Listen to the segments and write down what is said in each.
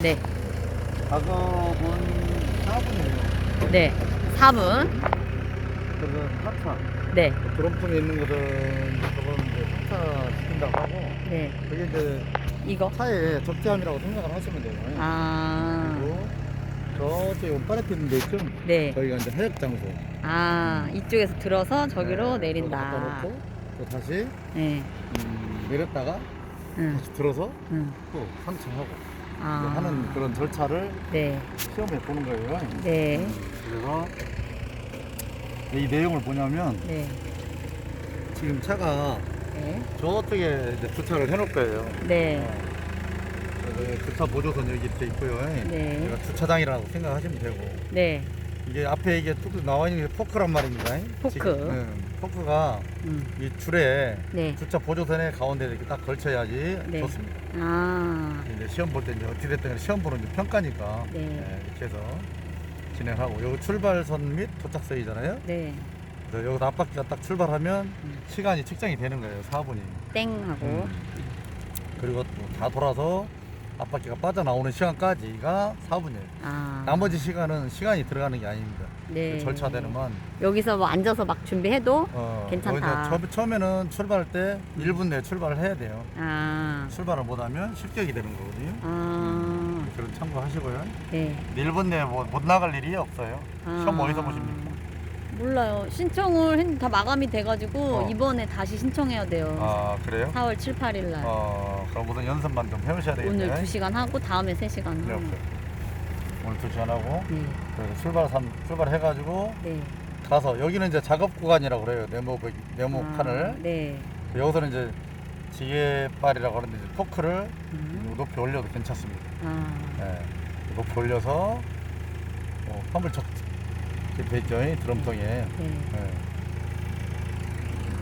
네, 작업은 4분이에요. 네. 4분. 그래서 하차. 네, 드럼통에 있는 것은 저거는 이제 하차 시킨다고 하고 네. 그게 이제 이거. 차에 적재함이라고 생각을 하시면 돼요. 아, 그리고 저쪽에 온파레트 있는 데 있죠? 네. 저희가 이제 하역 장소. 아, 이쪽에서 들어서 저기로 네, 내린다. 놓고 또 다시 네. 음, 내렸다가 응, 다시 들어서 응. 또 상차하고 아, 하는 그런 절차를 네, 시험해 보는 거예요. 네, 음, 그래서 이 내용을 보냐면 네, 지금 차가 네, 저쪽에 이제 주차를 해놓을 거예요. 네, 그래서 주차 보조선 여기 이렇게 있고요. 네, 주차장이라고 생각하시면 되고. 네. 이게 앞에 이게 쭉 나와 있는 게 포크란 말입니다. 포크. 지금, 응, 포크가 음, 이 줄에 네. 주차 보조선에 가운데 이렇게 딱 걸쳐야지 네. 좋습니다. 아, 이제 시험 볼 때 이제 어떻게 됐든 간에 시험 보는 평가니까 네. 네, 이렇게 해서 진행하고 여기 출발선 및 도착선이잖아요. 네. 그래서 여기서 앞바퀴가 딱 출발하면 음. 시간이 측정이 되는 거예요. 4분이. 땡 하고. 그리고 또 다 돌아서 앞바퀴가 빠져나오는 시간까지가 4분이에요. 아, 나머지 시간은 시간이 들어가는 게 아닙니다. 네. 그 절차되는만 여기서 뭐 앉아서 막 준비해도 어, 괜찮다. 이제 처, 음에는 출발할 때 1분 내에 출발을 해야 돼요. 아, 출발을 못하면 실격이 되는 거거든요. 아, 그런 참고하시고요. 네. 1분 내에 뭐, 못 나갈 일이 없어요. 시험 아. 어디서 보십니까? 몰라요. 신청을 했, 다 마감이 돼가지고 어. 이번에 다시 신청해야 돼요. 아 그래요? 4월 7, 8일 날. 어 그럼 우선 연습만 좀 해오셔야 되겠네요. 오늘 2시간 하고 다음에 3시간 네, 하고. 오케이. 오늘 2시간 하고 네. 그래서 출발 삼 출발해가지고 네. 가서 여기는 이제 작업 구간이라고 그래요. 네모 네모 아, 칸을 네. 여기서는 이제 지게발이라고 하는데 이제 포크를 음. 높이 올려도 괜찮습니다. 아, 네. 높이 올려서 어, 화물 적 이렇게 돼 있죠. 이 드럼통에. 네. 네.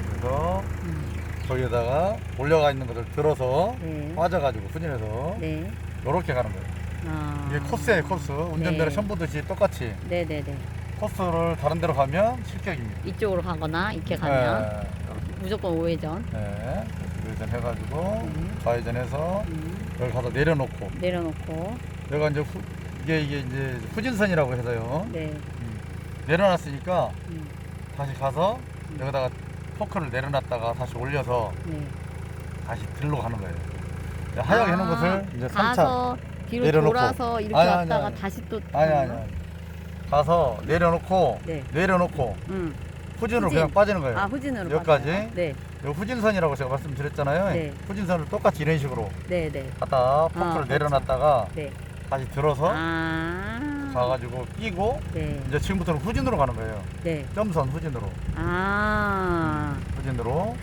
그래서 음. 거기에다가 올려가 있는 것을 들어서 네. 빠져가지고 후진해서 네. 이렇게 가는 거예요. 아. 이게 코스예요, 코스. 운전대로 네. 시험 보듯이 똑같이 네네네. 코스를 다른 데로 가면 실격입니다. 이쪽으로 가거나 이렇게 가면 네. 무조건 우회전. 네. 우회전 해가지고 음. 좌회전해서 음. 여기 가서 내려놓고 내려놓고. 여기가 이제 후, 이게 이게 이제 후진선이라고 해서요. 네. 음. 내려놨으니까 음. 다시 가서 음. 여기다가 포크를 내려놨다가 다시 올려서 네. 다시 들로 가는 거예요. 하얗게 해놓은 것을 이제 3차 아, 가서 뒤로 내려놓고. 돌아서 이렇게 아니, 아니, 왔다가 아니. 다시 또. 아니 아니? 아니 가서 내려놓고 네. 내려놓고 음. 후진으로 후진. 그냥 빠지는 거예요. 아 후진으로 여기까지? 빠져요? 네, 요 후진선이라고 제가 말씀드렸잖아요. 네. 후진선을 똑같이 이런 식으로 네, 네, 갖다 포크를 그렇죠. 내려놨다가 네. 다시 들어서 아, 가가지고 끼고 네, 이제 지금부터는 후진으로 가는 거예요. 네. 점선 후진으로 아, 후진으로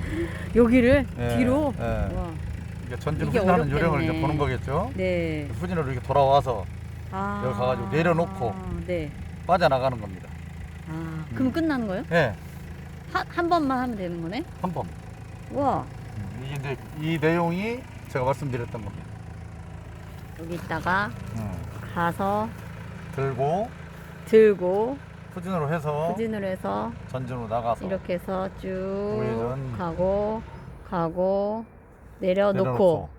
여기를 예, 뒤로. 예. 와, 이게 전진 이게 후진하는 요령을 어렵겠네. 이제 보는 거겠죠. 네. 후진으로 이렇게 돌아와서 아, 여기 가가지고 내려놓고. 네. 빠져나가는 겁니다. 아, 그럼 음. 끝나는 거예요? 예, 한, 한 번만 하면 되는 거네? 한 번. 와, 이게 이제 이 내용이 제가 말씀드렸던 겁니다. 여기 있다가 음. 가서 들고 들고 후진으로 해서 후진으로 해서 전진으로 나가서 이렇게 해서 쭉 우회전. 가고 가고 내려놓고, 내려놓고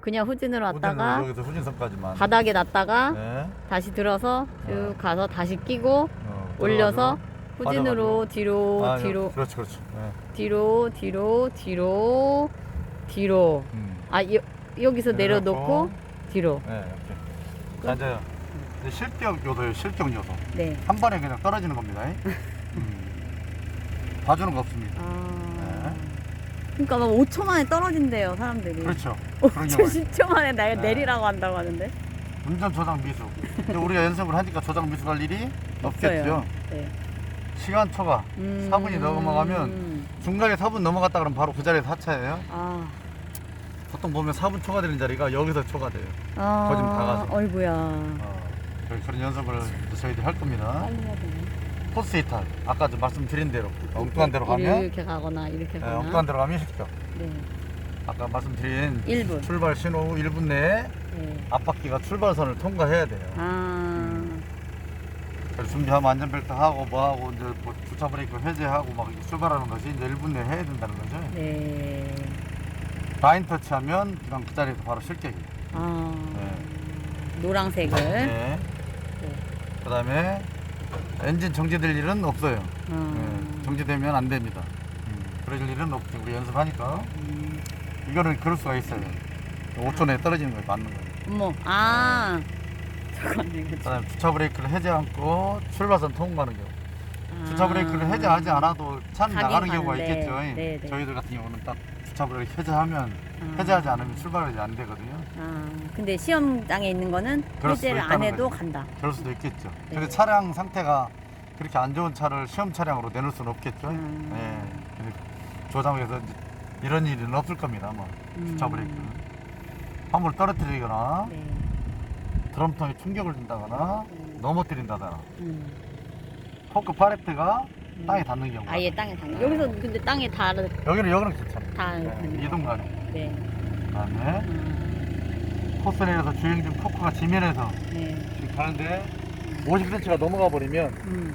그냥 후진으로 후진으로 왔다가 여기서 후진선까지만 바닥에 놨다가 네. 다시 들어서 쭉 어. 가서 다시 끼고 어, 올려서 후진으로 빠져가지고. 뒤로 아, 뒤로 그렇죠 그렇죠 네. 뒤로 뒤로 뒤로 뒤로 음. 아 여, 여기서 내려놓고 내려놓고. 뒤로 네, 이렇게. 이제 실격 요소예요 실격 요소. 네. 한 번에 그냥 떨어지는 겁니다. 음. 봐주는 거 없습니다. 아. 그러니까 막 5초 만에 떨어진대요 사람들이. 그렇죠. 그런 5초 경우에. 10초 만에 날 네. 내리라고 한다고 하는데. 운전 조장 미수. 근데 우리가 연습을 하니까 조장 미수할 일이 없겠죠. 네. 시간 초과. 음. 4분이 넘어가면 중간에 4분 넘어갔다 그러면 바로 그 자리에서 하차예요. 아, 보통 보면 4분 초과되는 자리가 여기서 초과돼요. 아, 거짓 다 가서. 어이구야. 어, 그런- 그런 연습을 저희들이 할 겁니다. 코스 이탈 아까 좀 말씀드린 대로 엉뚱한 데로 가면 이렇게 가거나 이렇게 예, 가거나. 엉뚱한 데로 가면 실격 네. 아까 말씀드린 1분. 출발 신호 후 1분 내에 네. 앞바퀴가 출발선을 통과해야 돼요 아, 그래서 준비하면 안전벨트 하고 뭐 하고 이제 뭐 주차 브레이크 해제하고 막 이렇게 출발하는 것이 이제 1분 내에 해야 된다는 거죠 네. 라인 터치하면 그냥 그 자리에서 바로 실격이에요 아. 네. 노란색을. 네. 그 다음에 엔진 정지될 일은 없어요. 음. 네, 정지되면 안 됩니다. 음, 그럴 일은 없죠. 우리 연습하니까. 음. 이거는 그럴 수가 있어요. 5초 내에 떨어지는 거예요. 맞는 거예요. 어머, 아. 그 다음에 주차 브레이크를 해제 않고 출발선 통과하는 경우. 아. 주차 브레이크를 해제하지 않아도 차는 가긴 나가는 경우가 가는데. 있겠죠. 네, 네. 저희들 같은 경우는 딱 주차 브레이크 해제하면 아. 해제하지 않으면 출발이 안 되거든요. 아, 근데 시험장에 있는 거는 그럴 수도 해제를 안 있다는 해도 거죠. 간다. 그럴 수도 있겠죠. 네. 근데 차량 상태가 그렇게 안 좋은 차를 시험 차량으로 내놓을 수는 없겠죠. 음. 네. 근데 조장에서 이제 이런 일은 없을 겁니다. 아마 주차 음. 브레이크. 화물 떨어뜨리거나 네. 드럼통에 충격을 준다거나 음. 넘어뜨린다거나 음. 포크 파레트가 음. 땅에 닿는 경우. 아예 땅에 닿는. 여기서 근데 땅에 닿을 여기는 여기는 괜찮아요. 닿을 네. 이동 가능. 네. 그다음에 음. 코스 내에서 주행 중 포크가 지면에서 네. 지금 가는데 50cm가 넘어가 버리면 음.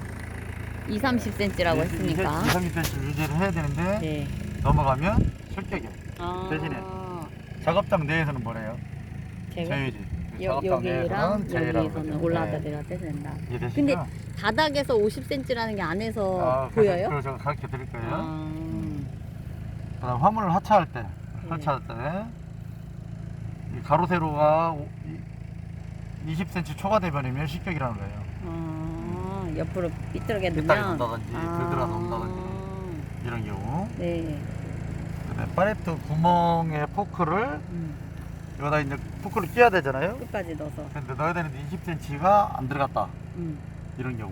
2, 30cm라고 했으니까. 2, 30cm 유지를 해야 되는데 네. 넘어가면 실격이에요. 아. 대신에. 작업장 내에서는 뭐래요? 제가 제외지. 여, 작업장 여기랑 내에서는 제외라고 여기서는 그러죠. 올라갔다 네. 내려갔다 해도 된다. 이해되시죠? 근데 바닥에서 50cm라는 게 안에서 아, 보여요? 그걸 제가 가르쳐 드릴 거예요. 아. 그다음 화물을 하차할 때, 때, 이 가로 세로가 오- 이- 20cm 초과되버리면 실격이라는 거예요. 아, 옆으로 삐뚤게 삐뚤게 놓으면 논다든지, 들들어 논다든지. 이런 경우. 네. 그다음에 파레트 구멍에 포크를 음, 여기다 이제 포크를 끼워야 되잖아요. 끝까지 넣어서. 근데 넣어야 되는데 20cm가 안 들어갔다. 음, 이런 경우.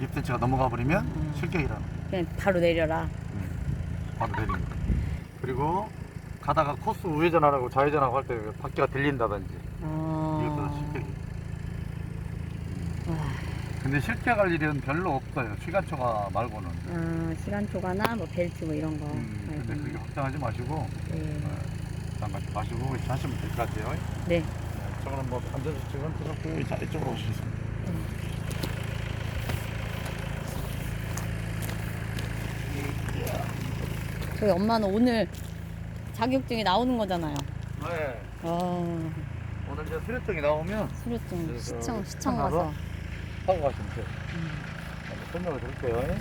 20cm가 넘어가 버리면 음. 실격이라는 그냥 바로 내려라. 바로 내리는 거. 그리고 가다가 코스 우회전하라고 좌회전하고 할 때 바퀴가 들린다든지 이것도 아. 실격이. 와, 근데 실격할 일은 별로 없어요. 시간초가 말고는. 아, 시간 초과나 뭐 벨트 뭐 이런 거. 음, 근데 그렇게 걱정하지 마시고 네. 잠깐 마시고 하시면 될 것 같아요. 네. 네, 저거는 뭐 안전수칙은 그렇고 자 이쪽으로 오시겠습니다. 저희 엄마는 오늘 자격증이 나오는 거잖아요. 네. 어, 오늘 이제 수료증이 나오면 수료증 네, 시청 저 시청 가서? 하고 가시면 돼요. 음, 한번 설명을 드릴게요.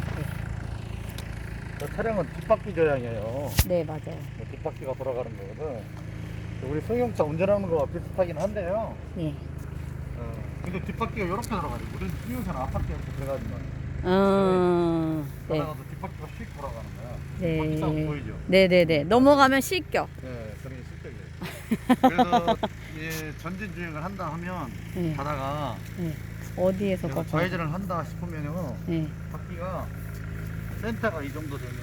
저 차량은 뒷바퀴 조향이에요. 네 맞아요. 뭐 뒷바퀴가 돌아가는 거거든. 우리 승용차 운전하는 거와 비슷하긴 한데요. 네. 어, 근데 뒷바퀴가 이렇게 돌아가요. 우리 승용차는 앞바퀴가 이렇게 들어가지만 음, 네. 가다가도 뒷바퀴가 휙 돌아가는 거야. 네. 바퀴 보이죠? 네네네. 넘어가면 실격. 네, 그런 게 실격이에요. 그래서 이 전진 주행을 한다 하면 네. 가다가 네. 어디에서 꺾어? 좌회전을 한다 싶으면요 네. 바퀴가 센터가 이 정도 되면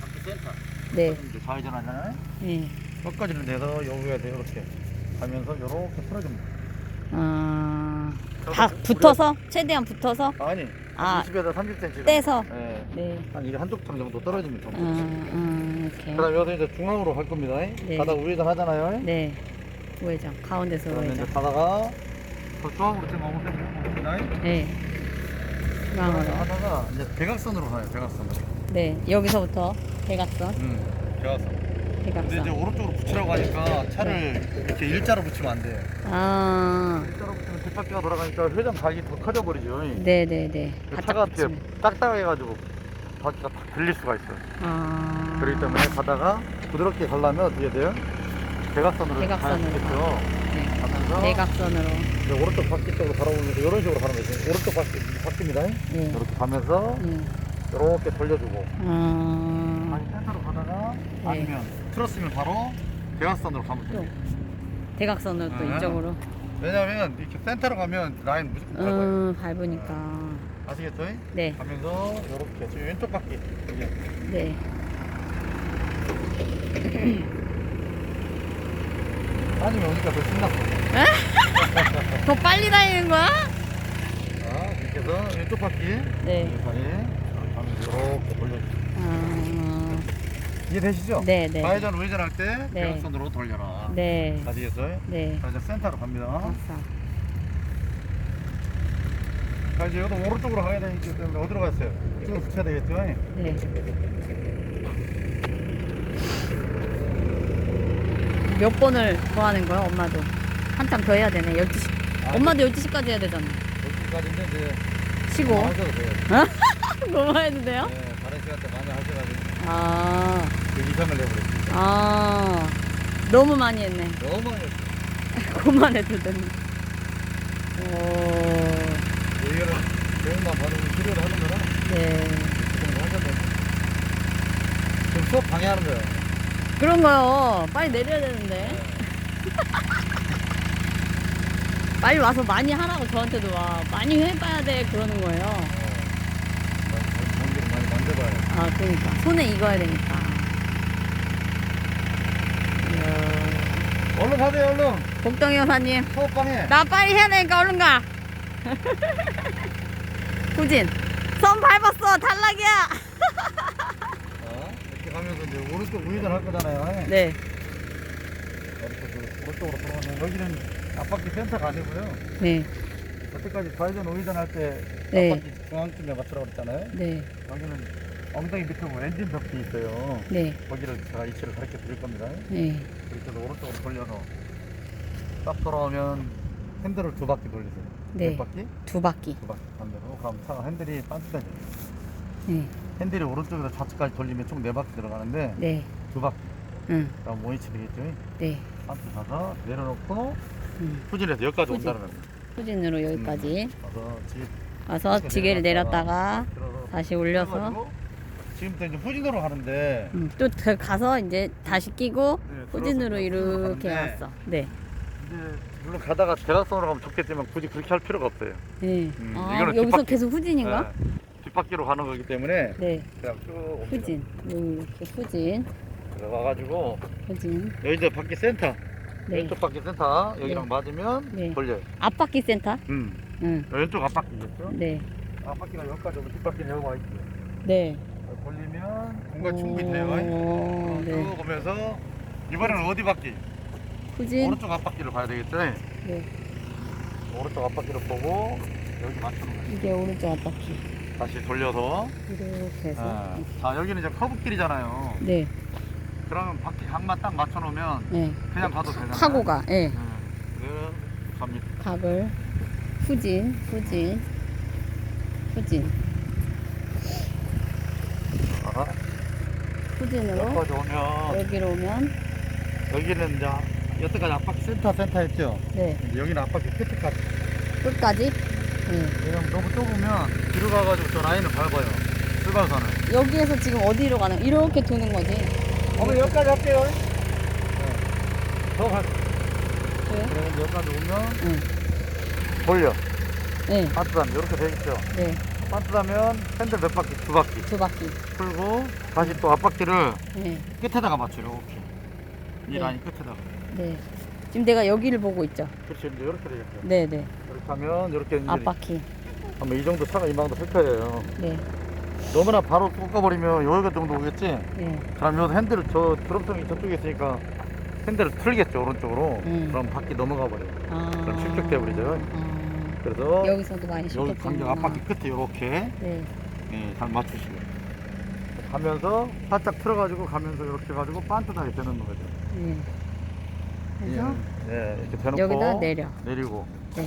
바퀴 센터 네. 이제 좌회전 하잖아요. 네. 끝까지는 내서 여기에 돼 이렇게 가면서 이렇게 풀어줍니다. 아, 다 붙어서 최대한 붙어서 아니 아, 20에서 30cm 떼서. 네. 네. 한 이게 한쪽 장 정도 떨어지면 더 음, 붙죠. 음, 이렇게. 그다음 여기서 이제 중앙으로 갈 겁니다. 가다가 우회전 하잖아요. 네. 우회전. 가운데서 그다음에 이제 우회전. 가다가 저쪽으로 좀 오면 됩니다. 네. 중앙으로. 하다가 이제 대각선으로 가요. 대각선으로. 네. 여기서부터 대각선. 음, 대각선. 근데 이제 대각선. 오른쪽으로 붙이라고 하니까 차를 이렇게 일자로 붙이면 안 돼요. 아, 일자로 붙이면 뒷바퀴가 돌아가니까 회전 각이 더 커져 버리죠. 네네네. 그 바짝 차가 붙이면. 이렇게 딱딱해가지고 바퀴가 탁 들릴 수가 있어 요. 아. 그렇기 때문에 가다가 부드럽게 가려면 어떻게 돼요? 대각선으로 대각선으로 가야겠죠. 네. 가면서 대각선으로. 이제 오른쪽 바퀴 쪽으로 바라보면서 이런 식으로 가는 거죠. 오른쪽 바퀴 바퀴입니다. 네. 이렇게 가면서 네. 이렇게 돌려주고 아. 아니 센터로 가다가 네. 아니면 틀었으면 바로 대각선으로 가면 돼요. 대각선으로 또 네. 이쪽으로. 왜냐면 이렇게 센터로 가면 라인 무조건 밟아요. 음, 밟으니까. 아시겠죠? 네. 가면서 이렇게 지금 왼쪽 바퀴 이게 네. 아니면 오니까 더 신났어. 더 빨리 다니는 거야? 자, 이렇게 해서 왼쪽 바퀴 네. 이 사이에 가면서 이렇게 돌려주세요. 아, 이해되시죠? 네, 네. 좌회전 우회전 할 때 네. 대각선으로 돌려라. 네. 아시겠어요? 네. 자 이제 센터로 갑니다. 아싸. 자 이제 여기도 오른쪽으로 가야 되기 때문에 어디로 갔어요? 이쪽으로 붙여야 되겠죠? 네. 몇 번을 더 하는 거야, 엄마도? 한참 더 해야 되네. 12시. 엄마도 12시까지 해야 되잖아. 12시까지인데 이제 쉬고. 하셔도 돼요. 뭐만 해도 돼요? 네, 다른 시간 때 많이 하셔가지고 아, 그 이상을 내버렸어요. 아. 너무 많이 했네. 너무 많이 했어요. 그만 해도 되네. 오, 이거는 교육만 받으면 필요로 하는 거라 네. 하셔도 돼요. 지금 수업 방해하는 거예요. 그런 거요. 빨리 내려야 되는데. 네. 빨리 와서 많이 하라고 저한테도 와. 많이 해봐야 돼. 그러는 거예요. 전기를 많이 만져봐요. 아, 그러니까. 손에 익어야 되니까. 얼른 하세요, 얼른. 복덩이 여사님. 방해. 나 빨리 해야 되니까 얼른 가. 후진. 선 밟았어. 탈락이야. 어? 이렇게 가면서 이제 오른쪽 우회전 할 거잖아요. 네. 이렇게 오른쪽으로 들어가면 여기는 앞바퀴 센터가 아니고요. 네. 여태까지 좌회전 우회전 할 때 네. 앞바퀴 중앙쯤에 맞추라고 그랬잖아요. 네. 여기는 엉덩이 밑에 보면 엔진 벽이 있어요. 네. 거기를 제가 위치를 가르쳐 드릴 겁니다. 네. 이렇게 해서 오른쪽으로 돌려서 딱 돌아오면 핸들을 두 바퀴 돌리세요. 네. 몇 바퀴? 두 바퀴. 두 바퀴 반대로. 그럼 차가 핸들이 반대죠. 네. 핸들이 오른쪽에서 좌측까지 돌리면 총 네 바퀴 들어가는데 네. 두 바퀴. 응. 그럼 원위치 되겠죠? 네. 반대 가서 내려놓고 응. 후진해서 여기까지 후진. 온다는 겁니다. 후진으로 여기까지 가서 집 와서 지게를 내렸다가 들어서 다시 올려서 지금부터 이제 후진으로 가는데 음, 또 더 가서 이제 다시 끼고 네, 후진으로 들어서 이렇게 가는데 왔어. 네. 이제 물론 가다가 대각선으로 가면 좋겠지만 굳이 그렇게 할 필요가 없어요. 네. 음, 아, 이거는 여기서 뒷바퀴. 계속 후진인가? 네, 뒷바퀴로 가는 거기 때문에 네. 그냥 쭉 옵니다. 후진. 음, 이렇게 후진. 그래서 와가지고 후진. 여기 이제 바퀴 센터 네. 왼쪽 바퀴 센터 여기랑 맞으면 네. 돌려요. 앞바퀴 센터? 음. 응. 왼쪽 앞바퀴겠죠? 네. 앞바퀴가 여기까지 오면 뒷바퀴는 여기 와 있고요. 네. 돌리면 공간 충분히 돼요. 오, 쭉 네. 오면서 이번에는 어디 바퀴? 후진. 오른쪽 앞바퀴를 봐야 되겠죠? 네. 오른쪽 앞바퀴를 보고 여기 맞추는 거예요. 이게 오른쪽 앞바퀴. 다시 돌려서 이렇게 해서. 아, 자 여기는 이제 커브길이잖아요. 네. 그러면 바퀴 각만 딱 맞춰놓으면 네. 그냥 가도 되잖아요. 타고 가. 예. 네. 네. 갑니다. 각을 후진, 후진, 후진. 자, 후진으로 여기까지 오면 여기로 오면 여기는 이제 여태까지 앞바퀴 센터 센터 했죠? 네 여기는 앞바퀴 끝까지. 끝까지 네. 왜냐면 너무 좁으면 뒤로 가가지고 저 라인을 밟아요. 출발선을. 여기에서 지금 어디로 가는 이렇게 도는 거지 어머니 여기까지 할게요. 네. 더 갈. 네. 그래서 여기까지 오면 응. 돌려. 네. 반듯하면 이렇게 되겠죠. 네. 반듯하면 핸들 몇 바퀴? 두 바퀴. 두 바퀴 풀고 다시 또 앞바퀴를 네. 끝에다가 맞춰 이렇게. 이 네. 라인 끝에다가. 네. 지금 내가 여기를 보고 있죠 그렇지 이제 이렇게 되겠죠. 네, 네. 이렇게 하면 이렇게 이제 앞바퀴 아마 이 정도 차가 이만도 설 거예요. 네. 너무나 바로 꺾어버리면 여기가 정도 오겠지. 네. 그럼 요 핸들을 저 드럼통이 저쪽에 있으니까 핸들을 틀겠죠 오른쪽으로. 음. 그럼 바퀴 넘어가 버려요. 아. 그럼 실격돼 버리죠. 아. 그래서 여기서도 많이 여기 간격 실격되는구나 앞바퀴 끝에 이렇게 네. 예, 잘 맞추시고 가면서 살짝 틀어가지고 가면서 이렇게 해가지고 반듯하게 되는 거죠. 네. 그래서 예, 이렇게 대놓고 여기다 내려 내리고 네.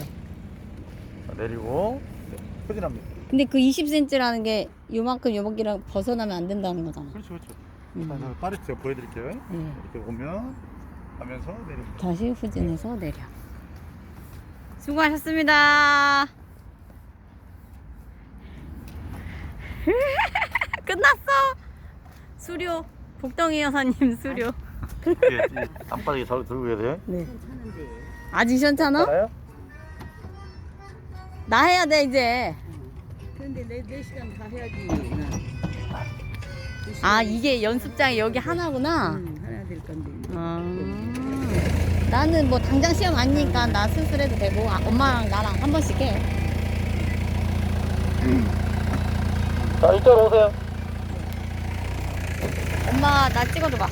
자, 내리고 네, 후진합니다. 근데 그 20cm라는 게 요만큼 요만큼이랑 벗어나면 안 된다는 거잖아 그렇죠, 그렇죠. 음. 자, 제가 보여드릴게요. 네. 이렇게 오면 가면서 내립니다. 다시 후진해서 내려. 수고하셨습니다. 끝났어. 수료. 복덩이 여사님 수료. 이게 이 땀바닥에 잘 들고 계세요? 네. 아직 괜찮아? 알아요? 나 해야 돼 이제. 근데 내, 내 시간 다 해야지. 아 이게 연습장이 여기 하나구나. 응, 해야 될 건데. 아. 나는 뭐 당장 시험 아니니까 나 슬슬해도 되고 아, 엄마랑 나랑 한 번씩 해. 자, 이쪽으로 오세요. 엄마 나 찍어줘 봐.